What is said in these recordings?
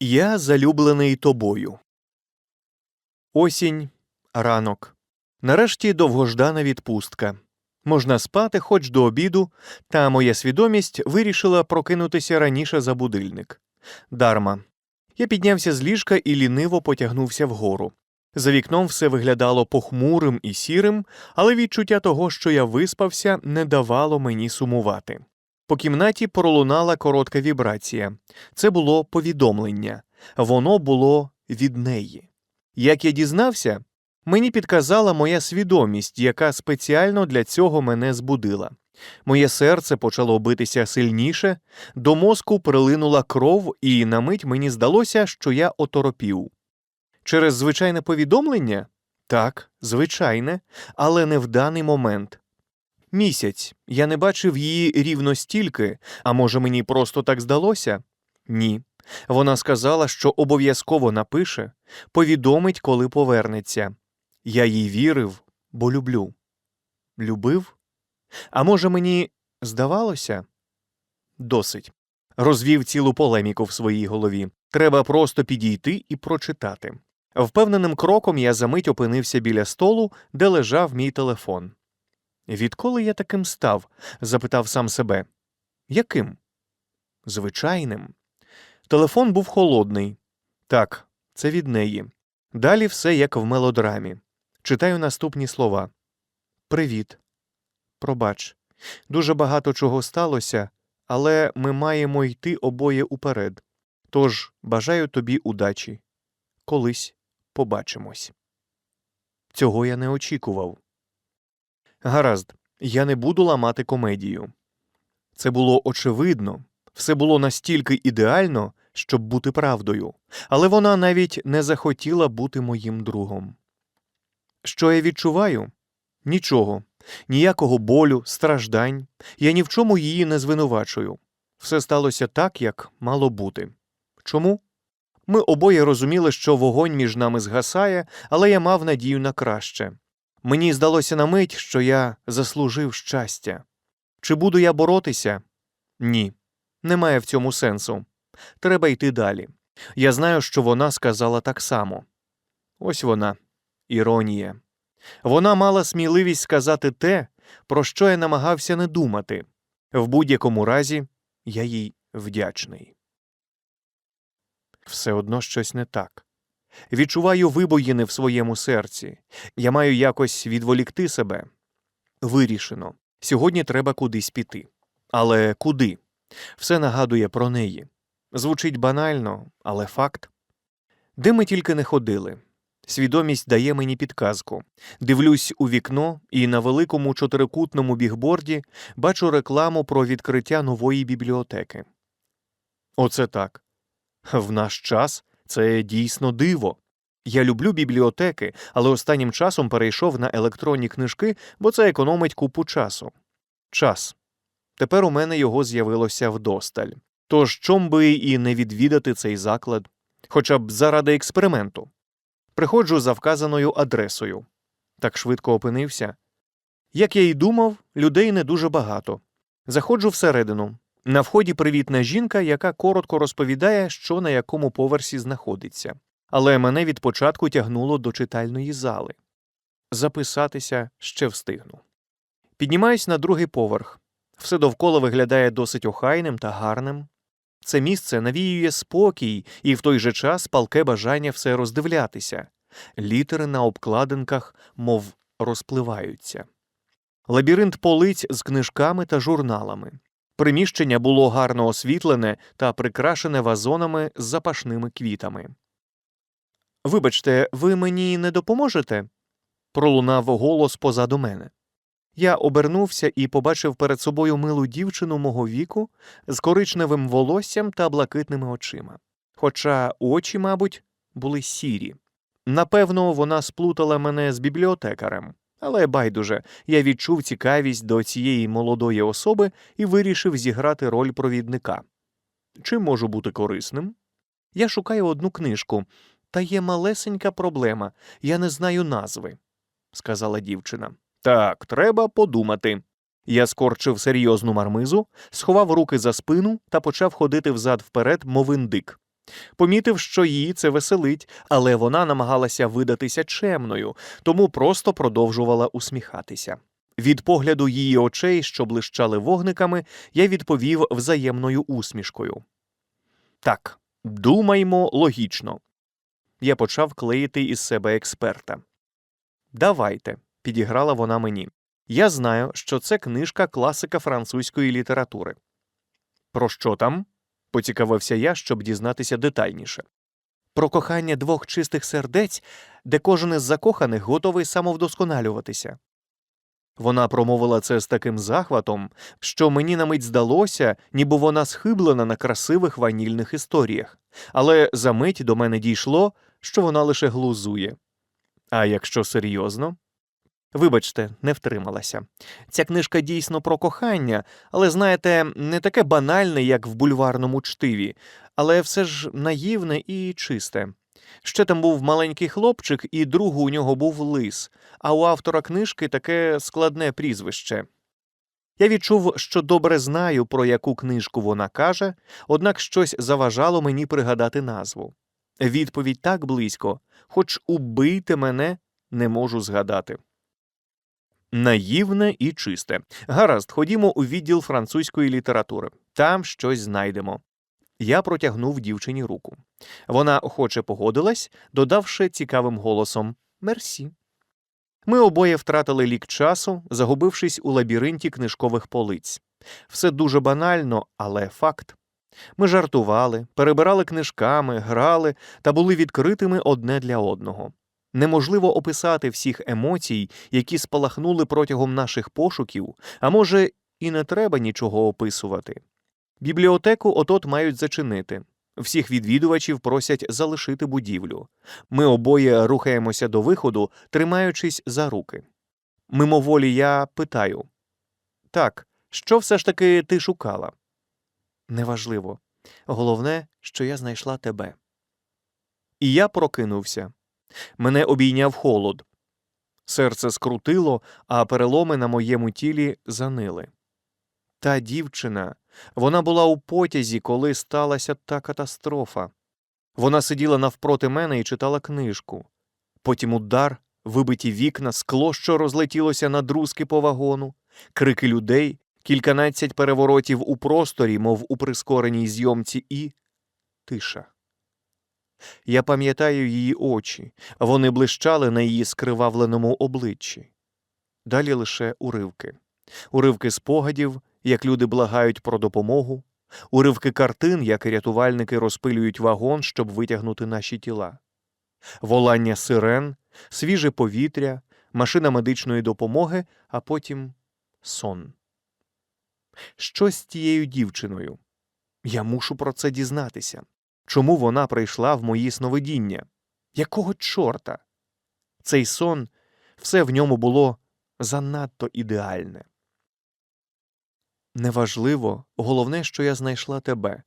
Я залюблений тобою. Осінь, ранок. Нарешті довгождана відпустка. Можна спати хоч до обіду, та моя свідомість вирішила прокинутися раніше за будильник. Дарма. Я піднявся з ліжка і ліниво потягнувся вгору. За вікном все виглядало похмурим і сірим, але відчуття того, що я виспався, не давало мені сумувати. По кімнаті пролунала коротка вібрація. Це було повідомлення. Воно було від неї. Як я дізнався, мені підказала моя свідомість, яка спеціально для цього мене збудила. Моє серце почало битися сильніше, до мозку прилинула кров, і на мить мені здалося, що я оторопів. Через звичайне повідомлення? Так, звичайне, але не в даний момент. Місяць. Я не бачив її рівно стільки, а може мені просто так здалося? Ні. Вона сказала, що обов'язково напише, повідомить, коли повернеться. Я їй вірив, бо люблю. Любив? А може, мені здавалося? Досить. Розвів цілу полеміку в своїй голові. Треба просто підійти і прочитати. Впевненим кроком я за мить опинився біля столу, де лежав мій телефон. Відколи я таким став? запитав сам себе. Яким? Звичайним. Телефон був холодний. Так, це від неї. Далі все як в мелодрамі. Читаю наступні слова. Привіт. Пробач. Дуже багато чого сталося, але ми маємо йти обоє уперед. Тож бажаю тобі удачі. Колись побачимось. Цього я не очікував. Гаразд, я не буду ламати комедію. Це було очевидно, все було настільки ідеально, щоб бути правдою, але вона навіть не захотіла бути моїм другом. Що я відчуваю? Нічого, ніякого болю, страждань. Я ні в чому її не звинувачую. Все сталося так, як мало бути. Чому? Ми обоє розуміли, що вогонь між нами згасає, але я мав надію на краще. Мені здалося на мить, що я заслужив щастя. Чи буду я боротися? Ні. Немає в цьому сенсу. Треба йти далі. Я знаю, що вона сказала так само. Ось вона, іронія. Вона мала сміливість сказати те, про що я намагався не думати. В будь-якому разі я їй вдячний. Все одно щось не так. Відчуваю вибоїни в своєму серці. Я маю якось відволікти себе. Вирішено. Сьогодні треба кудись піти. Але куди? Все нагадує про неї. Звучить банально, але факт. Де ми тільки не ходили. Свідомість дає мені підказку. Дивлюсь у вікно і на великому чотирикутному бігборді бачу рекламу про відкриття нової бібліотеки. Оце так. В наш час це дійсно диво. Я люблю бібліотеки, але останнім часом перейшов на електронні книжки, бо це економить купу часу. Час. Тепер у мене його з'явилося вдосталь. Тож чом би і не відвідати цей заклад, хоча б заради експерименту. Приходжу за вказаною адресою. Так швидко опинився. Як я й думав, людей не дуже багато. Заходжу всередину. На вході привітна жінка, яка коротко розповідає, що на якому поверсі знаходиться. Але мене від початку тягнуло до читальної зали. Записатися ще встигну. Піднімаюсь на другий поверх. Все довкола виглядає досить охайним та гарним. Це місце навіює спокій і в той же час палке бажання все роздивлятися. Літери на обкладинках, мов розпливаються. Лабіринт полиць з книжками та журналами. Приміщення було гарно освітлене та прикрашене вазонами з запашними квітами. Вибачте, ви мені не допоможете? пролунав голос позаду мене. Я обернувся і побачив перед собою милу дівчину мого віку з коричневим волоссям та блакитними очима. Хоча очі, мабуть, були сірі. Напевно, вона сплутала мене з бібліотекарем, але байдуже, я відчув цікавість до цієї молодої особи і вирішив зіграти роль провідника. Чим можу бути корисним? Я шукаю одну книжку, та є малесенька проблема я не знаю назви, сказала дівчина. Так, треба подумати. Я скорчив серйозну мармизу, сховав руки за спину та почав ходити взад вперед, мов індик. Помітив, що її це веселить, але вона намагалася видатися чемною, тому просто продовжувала усміхатися. Від погляду її очей, що блищали вогниками, я відповів взаємною усмішкою. Так, думаймо логічно. Я почав клеїти із себе експерта. Давайте, підіграла вона мені. Я знаю, що це книжка класика французької літератури. Про що там? Поцікавився я, щоб дізнатися детальніше. Про кохання двох чистих сердець, де кожен із закоханих готовий самовдосконалюватися. Вона промовила це з таким захватом, що мені на мить здалося, ніби вона схиблена на красивих ванільних історіях, але за мить до мене дійшло, що вона лише глузує. А якщо серйозно? Вибачте, не втрималася. Ця книжка дійсно про кохання, але, знаєте, не таке банальне, як в бульварному чтиві, але все ж наївне і чисте. Ще там був маленький хлопчик, і друг у нього був лис, а у автора книжки таке складне прізвище. Я відчув, що добре знаю, про яку книжку вона каже, однак щось заважало мені пригадати назву. Відповідь так близько, хоч убийте мене не можу згадати. Наївне і чисте. Гаразд, ходімо у відділ французької літератури. Там щось знайдемо. Я протягнув дівчині руку. Вона охоче погодилась, додавши цікавим голосом Мерсі. Ми обоє втратили лік часу, загубившись у лабіринті книжкових полиць. Все дуже банально, але факт. Ми жартували, перебирали книжками, грали та були відкритими одне для одного. Неможливо описати всіх емоцій, які спалахнули протягом наших пошуків, а може, і не треба нічого описувати. Бібліотеку отот мають зачинити. Всіх відвідувачів просять залишити будівлю. Ми обоє рухаємося до виходу, тримаючись за руки. Мимоволі я питаю так, що все ж таки ти шукала? Неважливо. Головне, що я знайшла тебе. І я прокинувся. Мене обійняв холод. Серце скрутило, а переломи на моєму тілі занили. Та дівчина, вона була у потязі, коли сталася та катастрофа. Вона сиділа навпроти мене і читала книжку. Потім удар, вибиті вікна, скло, що розлетілося на друзки по вагону, крики людей, кільканадцять переворотів у просторі, мов у прискореній зйомці, і тиша. Я пам'ятаю її очі, вони блищали на її скривавленому обличчі. Далі лише уривки, уривки спогадів, як люди благають про допомогу, уривки картин, як рятувальники розпилюють вагон, щоб витягнути наші тіла, волання сирен, свіже повітря, машина медичної допомоги, а потім сон. Що з тією дівчиною? Я мушу про це дізнатися. Чому вона прийшла в мої сновидіння? Якого чорта? Цей сон, все в ньому було занадто ідеальне. Неважливо, головне, що я знайшла тебе.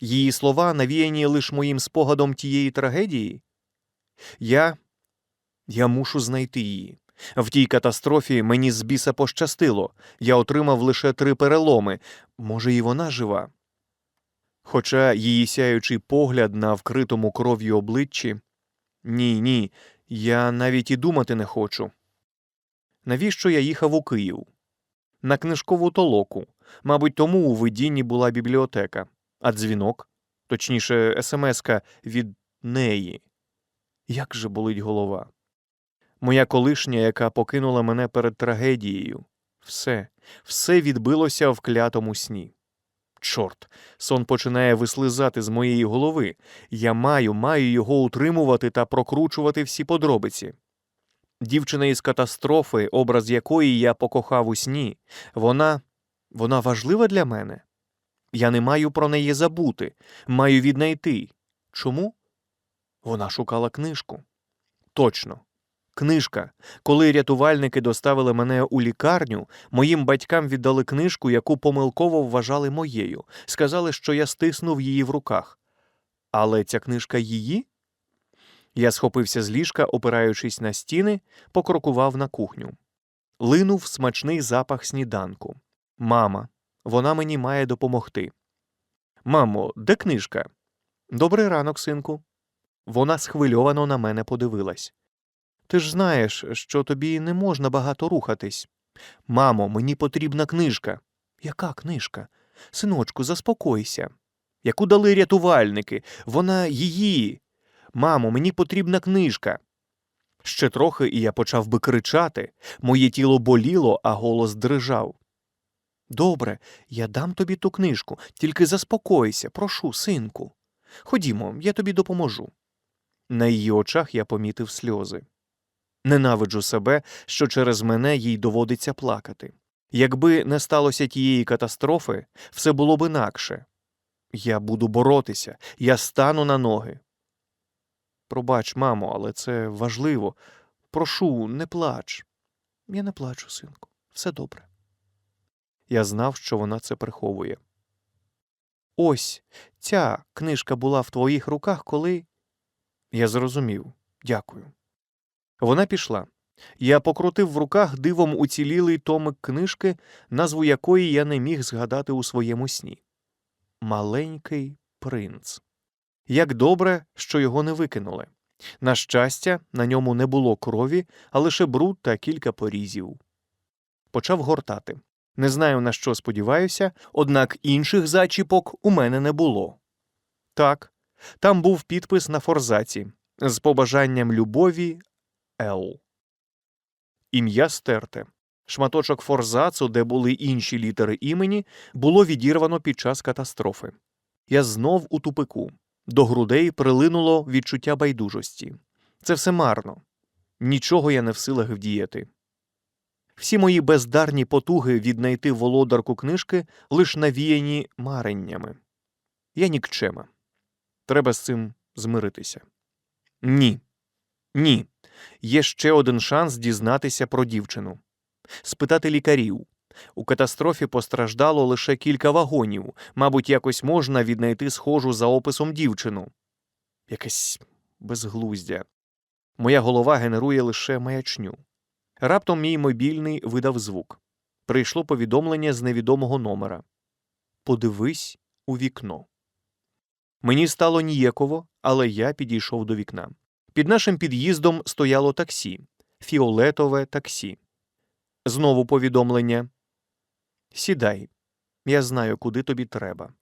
Її слова навіяні лише моїм спогадом тієї трагедії. Я Я мушу знайти її. В тій катастрофі мені з біса пощастило, я отримав лише три переломи. Може, і вона жива. Хоча її сяючий погляд на вкритому кров'ю обличчі ні, ні, я навіть і думати не хочу. Навіщо я їхав у Київ? На книжкову толоку. Мабуть, тому у видінні була бібліотека, а дзвінок, точніше, смска від неї. Як же болить голова? Моя колишня, яка покинула мене перед трагедією. Все, все відбилося в клятому сні. Чорт, сон починає вислизати з моєї голови. Я маю, маю його утримувати та прокручувати всі подробиці. Дівчина із катастрофи, образ якої я покохав у сні, вона вона важлива для мене. Я не маю про неї забути, маю віднайти. Чому? Вона шукала книжку. Точно. Книжка. Коли рятувальники доставили мене у лікарню, моїм батькам віддали книжку, яку помилково вважали моєю, сказали, що я стиснув її в руках. Але ця книжка її? Я схопився з ліжка, опираючись на стіни, покрокував на кухню. Линув смачний запах сніданку. Мама, вона мені має допомогти. Мамо, де книжка? Добрий ранок, синку. Вона схвильовано на мене подивилась. Ти ж знаєш, що тобі не можна багато рухатись. Мамо, мені потрібна книжка. Яка книжка? Синочку, заспокойся. Яку дали рятувальники? Вона її. Мамо, мені потрібна книжка. Ще трохи, і я почав би кричати. Моє тіло боліло, а голос дрижав. Добре, я дам тобі ту книжку, тільки заспокойся, прошу, синку. Ходімо, я тобі допоможу. На її очах я помітив сльози. Ненавиджу себе, що через мене їй доводиться плакати. Якби не сталося тієї катастрофи, все було б інакше. Я буду боротися, я стану на ноги. Пробач, мамо, але це важливо. Прошу, не плач. Я не плачу, синку, все добре. Я знав, що вона це приховує. Ось ця книжка була в твоїх руках, коли. Я зрозумів. Дякую. Вона пішла. Я покрутив в руках дивом уцілілий томик книжки, назву якої я не міг згадати у своєму сні. Маленький принц. Як добре, що його не викинули. На щастя, на ньому не було крові, а лише бруд та кілька порізів. Почав гортати. Не знаю, на що сподіваюся, однак інших зачіпок у мене не було. Так, там був підпис на форзаці з побажанням любові Л. Ім'я стерте. Шматочок форзацу, де були інші літери імені, було відірвано під час катастрофи. Я знов у тупику. До грудей прилинуло відчуття байдужості. Це все марно. Нічого я не в силах вдіяти. Всі мої бездарні потуги віднайти володарку книжки лиш навіяні мареннями. Я нікчема. Треба з цим змиритися. Ні. Ні. Є ще один шанс дізнатися про дівчину. Спитати лікарів. У катастрофі постраждало лише кілька вагонів. Мабуть, якось можна віднайти схожу за описом дівчину. Якесь безглуздя. Моя голова генерує лише маячню. Раптом мій мобільний видав звук. Прийшло повідомлення з невідомого номера. Подивись у вікно. Мені стало ніяково, але я підійшов до вікна. Під нашим під'їздом стояло таксі, фіолетове таксі. Знову повідомлення. Сідай. Я знаю, куди тобі треба.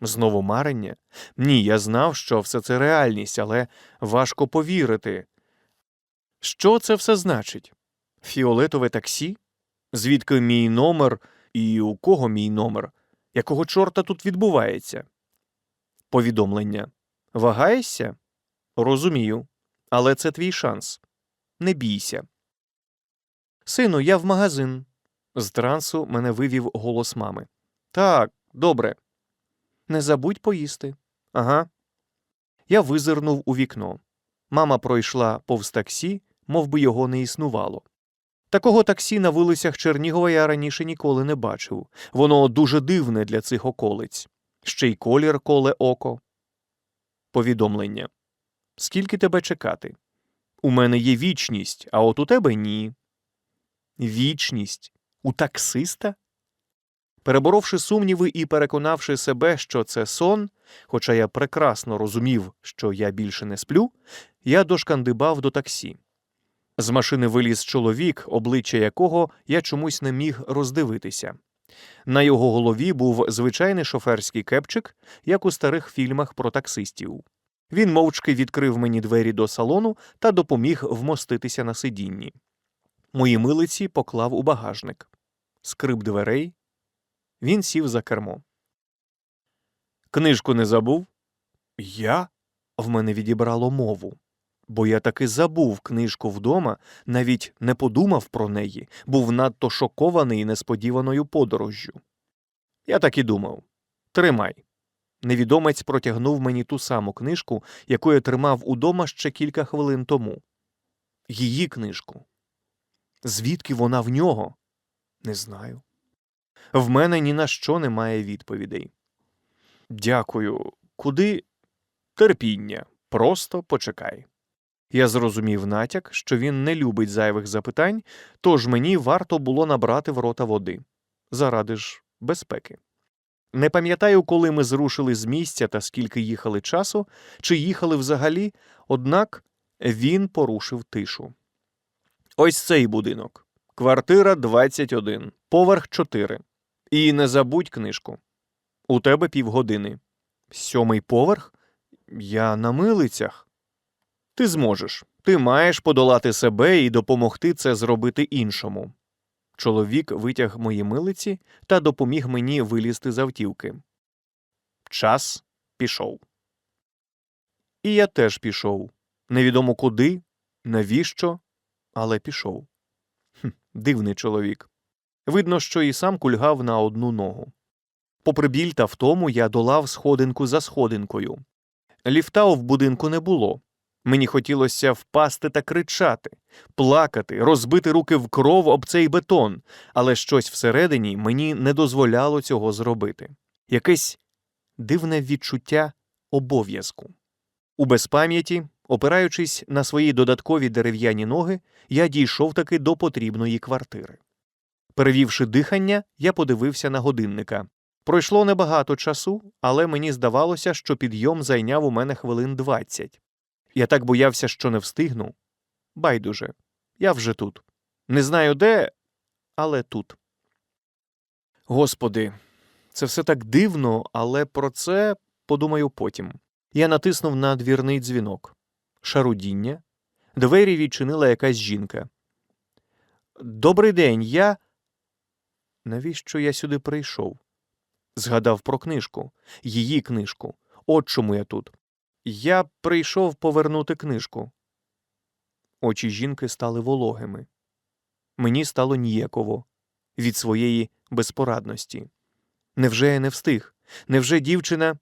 Знову марення? Ні, я знав, що все це реальність, але важко повірити. Що це все значить? Фіолетове таксі? Звідки мій номер і у кого мій номер? Якого чорта тут відбувається? Повідомлення. Вагаєшся? Розумію. Але це твій шанс. Не бійся. Сину, я в магазин. З трансу мене вивів голос мами. Так, добре. Не забудь поїсти. Ага. Я визирнув у вікно. Мама пройшла повз таксі, мов би його не існувало. Такого таксі на вулицях Чернігова я раніше ніколи не бачив. Воно дуже дивне для цих околиць. Ще й колір коле око. Повідомлення. Скільки тебе чекати? У мене є вічність, а от у тебе ні. Вічність? У таксиста? Переборовши сумніви і переконавши себе, що це сон, хоча я прекрасно розумів, що я більше не сплю, я дошкандибав до таксі. З машини виліз чоловік, обличчя якого я чомусь не міг роздивитися. На його голові був звичайний шоферський кепчик, як у старих фільмах про таксистів. Він мовчки відкрив мені двері до салону та допоміг вмоститися на сидінні. Мої милиці поклав у багажник. Скрип дверей. Він сів за кермо. Книжку не забув? Я? В мене відібрало мову. Бо я таки забув книжку вдома, навіть не подумав про неї, був надто шокований несподіваною подорожжю. Я так і думав тримай. Невідомець протягнув мені ту саму книжку, яку я тримав удома ще кілька хвилин тому. Її книжку. Звідки вона в нього? Не знаю. В мене ні на що немає відповідей. Дякую. Куди терпіння? Просто почекай. Я зрозумів натяк, що він не любить зайвих запитань, тож мені варто було набрати в рота води заради ж безпеки. Не пам'ятаю, коли ми зрушили з місця та скільки їхали часу, чи їхали взагалі, однак він порушив тишу. Ось цей будинок. Квартира 21, поверх 4. І не забудь книжку. У тебе півгодини. Сьомий поверх? Я на милицях. Ти зможеш. Ти маєш подолати себе і допомогти це зробити іншому. Чоловік витяг мої милиці та допоміг мені вилізти з автівки. Час пішов. І я теж пішов. Невідомо куди, навіщо, але пішов. Хм, дивний чоловік. Видно, що і сам кульгав на одну ногу. Попри біль та втому я долав сходинку за сходинкою. Ліфта в будинку не було. Мені хотілося впасти та кричати, плакати, розбити руки в кров об цей бетон, але щось всередині мені не дозволяло цього зробити. Якесь дивне відчуття обов'язку. У безпам'яті, опираючись на свої додаткові дерев'яні ноги, я дійшов таки до потрібної квартири. Перевівши дихання, я подивився на годинника. Пройшло небагато часу, але мені здавалося, що підйом зайняв у мене хвилин двадцять. Я так боявся, що не встигну. Байдуже, я вже тут. Не знаю де, але тут. Господи, це все так дивно, але про це подумаю потім. Я натиснув на двірний дзвінок. Шарудіння. Двері відчинила якась жінка. Добрий день, я. Навіщо я сюди прийшов? Згадав про книжку, її книжку. От чому я тут. Я прийшов повернути книжку. Очі жінки стали вологими. Мені стало ніяково від своєї безпорадності. Невже я не встиг? Невже дівчина.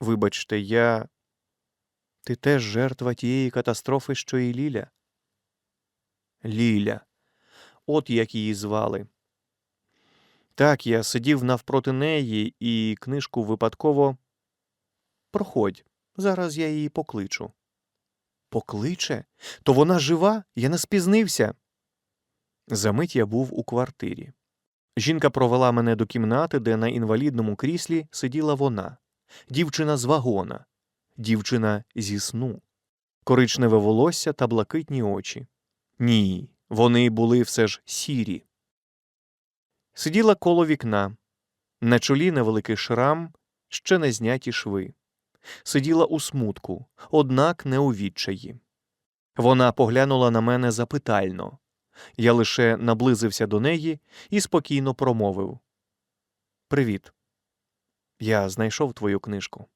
Вибачте, я. Ти теж жертва тієї катастрофи, що і Ліля? Ліля. От як її звали. Так, я сидів навпроти неї і книжку випадково. Проходь, зараз я її покличу. Покличе? То вона жива? Я не спізнився. Замить я був у квартирі. Жінка провела мене до кімнати, де на інвалідному кріслі сиділа вона, дівчина з вагона, дівчина зі сну, коричневе волосся та блакитні очі. Ні, вони були все ж сірі. Сиділа коло вікна, на чолі невеликий шрам, ще не зняті шви. Сиділа у смутку, однак не у відчаї. Вона поглянула на мене запитально. Я лише наблизився до неї і спокійно промовив Привіт. Я знайшов твою книжку.